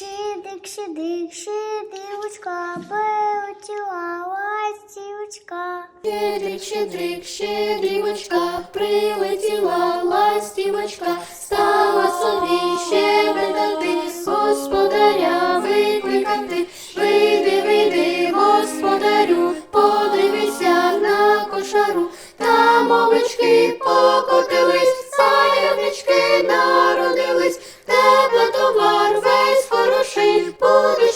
Щедрик, щедрик, щедрівочка, прилетіла ластівочка. Щедрик, щедрик, щедрівочка, прилетіла ластівочка, стала собі щебетати, господаря викликати. Вийди, вийди, господарю, подивися на кошару, там овечки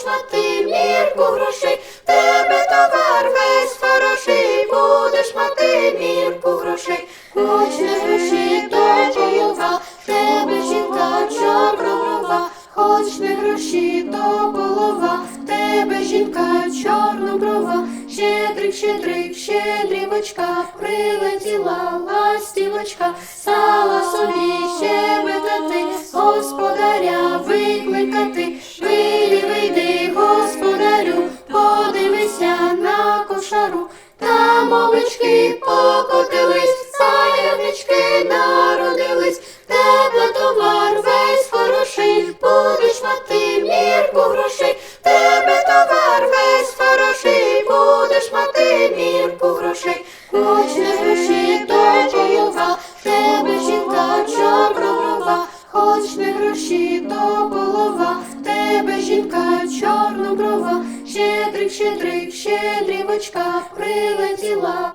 мати мірку грошей, тебе товар весь хороший, будеш мати мірку грошей, хоч не гроші, то голова, В тебе жінка чорноброва, хоч не гроші, то голова, тебе жінка чорноброва, щедрик, щедрик, щедрівочка, прилетіла ластівочка, там овечки покотились, саявнички народились, тебе товар весь хороший, будеш мати мірку грошей, тебе товар весь хороший, будеш мати мірку грошей, хоч не гроші, то голова, В тебе жінка чорноброва, хоч не гроші, то щедрик, щедрик, щедрівочка, прилетіла.